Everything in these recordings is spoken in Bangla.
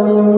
Oh.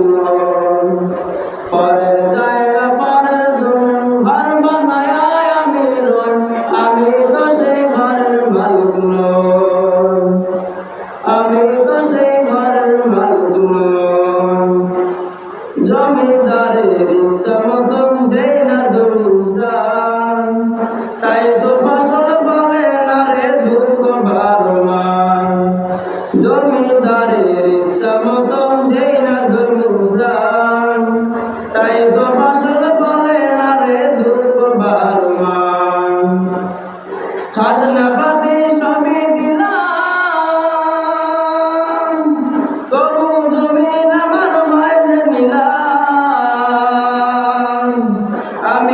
দারে সমদম দেয়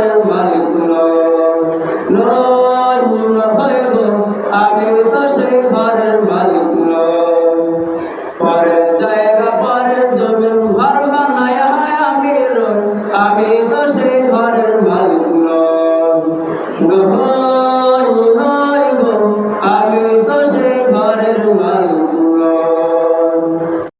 ঘরের মালিক নূর হয়ে গো আমি তো সেই ঘরের মালিক পরের জায়গা পরের জমিন ঘর বানায় আমি আমি তো সেই